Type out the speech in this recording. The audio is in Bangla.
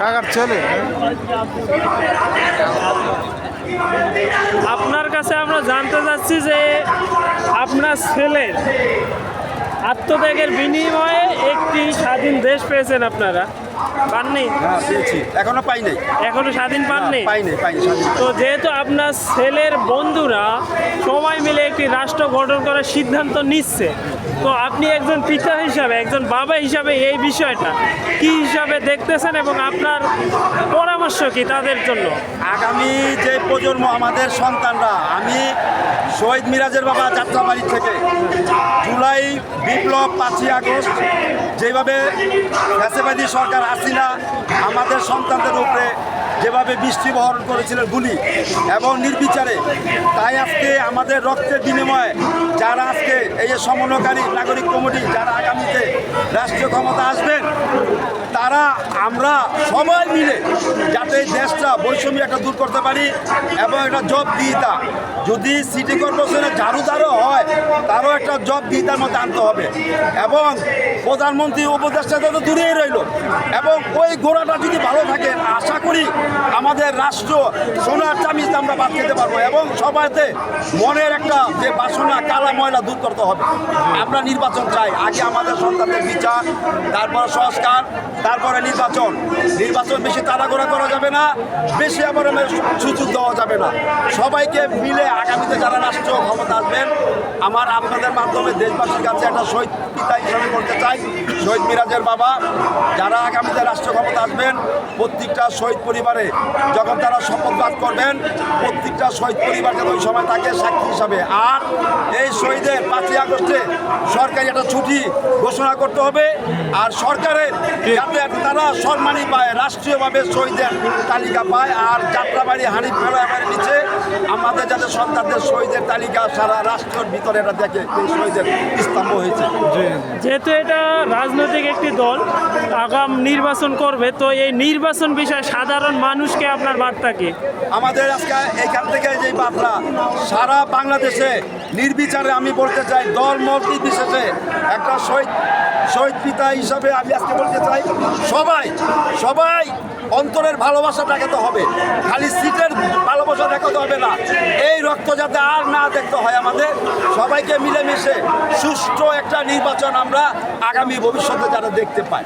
কাকার ছেলে। আপনার কাছে আমরা জানতে চাচ্ছি যে আপনার ছেলের আত্মত্যাগের বিনিময়ে একটি স্বাধীন দেশ পেয়েছেন আপনারা? পাননি? হ্যাঁ পেয়েছি। এখনও পাই নাই। এখনও স্বাধীন পাননি? পাই নাই পাই তো যেহেতু আপনার ছেলের বন্ধুরা সবাই মিলে একটি রাষ্ট্র গঠন করার সিদ্ধান্ত নিচ্ছে তো আপনি একজন পিতা হিসাবে, একজন বাবা হিসাবে এই বিষয়টা কি হিসাবে দেখতেছেন এবং আপনার পরামর্শ কি তাদের জন্য? আগামী যে প্রজন্ম, আমাদের সন্তানরা, আমি শহীদ মিরাজের বাবা যাত্রাবাড়ি থেকে জুলাই, বিপ্লব পাঁচই আগস্ট, যেভাবে ফ্যাসেবাদী সরকার আসিনা আমাদের সন্তানদের উপরে যেভাবে বৃষ্টি বহন করেছিলেন গুলি এবং নির্বিচারে, তাই আজকে আমাদের রক্তের বিনিময়ে যারা আজকে এই যে সমন্বয়কারী নাগরিক কমিটি, যারা আগামীতে রাষ্ট্রীয় ক্ষমতা আসবেন, তারা আমরা সবাই মিলে যাতে দেশটা বৈষম্য একটা দূর করতে পারি এবং একটা জব দিতা যদি সিটি কর্পোরেশনের ঝাড়ুদারও হয় তারও একটা জব দিতার মধ্যে আনতে হবে। এবং প্রধানমন্ত্রী উপদেষ্টা তো দূরেই রইল। এবং ওই গোড়াটা যদি ভালো থাকে, আশা করি আমাদের রাষ্ট্র সোনার চামিচ আমরা বাদ খেতে পারব। এবং সবাইতে মনের একটা যে বাসনা, কালা ময়লা দূর করতে হবে। আমরা নির্বাচন চাই। আগে আমাদের সন্তানদের বিচার, তারপর সংস্কার, তারপরে নির্বাচন। নির্বাচন বেশি তাড়াগোড়া করা যাবে না, বেশি আবার সুযোগ দেওয়া যাবে না। সবাইকে মিলে আগামীতে যারা রাষ্ট্র ক্ষমতা আসবেন, আমার আপনাদের মাধ্যমে দেশবাসীর কাছে একটা শহীদ পিতা হিসাবে করতে চাই, শহীদ মিরাজের বাবা, যারা আগামীতে রাষ্ট্র আসবেন প্রত্যেকটা শহীদ পরিবারে। যখন তারা শপথ পাঠ করবেন প্রত্যেকটা শহীদ পরিবার যেন ওই সময় থাকে সাক্ষী হিসাবে। আর এই শহীদের পাঁচই আগস্টে সরকারি একটা ছুটি ঘোষণা করতে হবে। আর সরকারের যাতে তারা সম্মানই পায় রাষ্ট্রীয়ভাবে শহীদের তালিকা পায়। আর যাত্রাবাড়ি হানিফ ফেলাবাড়ির নিচে। আমাদের যাতে সন্তানদের শহীদের তালিকা সারা রাষ্ট্রের ভিতরে এটা দেখে এই শহীদের স্তম্ভ হয়েছে। যেহেতু এটা রাজনৈতিক একটি দল আগাম নির্বাচন করবে তো এই নির্বাচন বিষয়ে সাধারণ মানুষকে আপনার বার্তা কি? আমাদের আজকে এখান থেকে যে বার্তা, সারা বাংলাদেশে নির্বিচারে আমি বলতে চাই, দল মত নির্বিশেষে একটা শহীদ শহীদ পিতা হিসাবে আমি আজকে বলতে চাই, সবাই সবাই অন্তরের ভালোবাসা দেখাতে হবে, খালি সিটের ভালোবাসা দেখাতে হবে না। এই রক্ত যাতে আর না দেখতে হয় আমাদের, সবাইকে মিলেমিশে সুষ্ঠু একটা নির্বাচন আমরা আগামী ভবিষ্যতে যারা দেখতে পাই।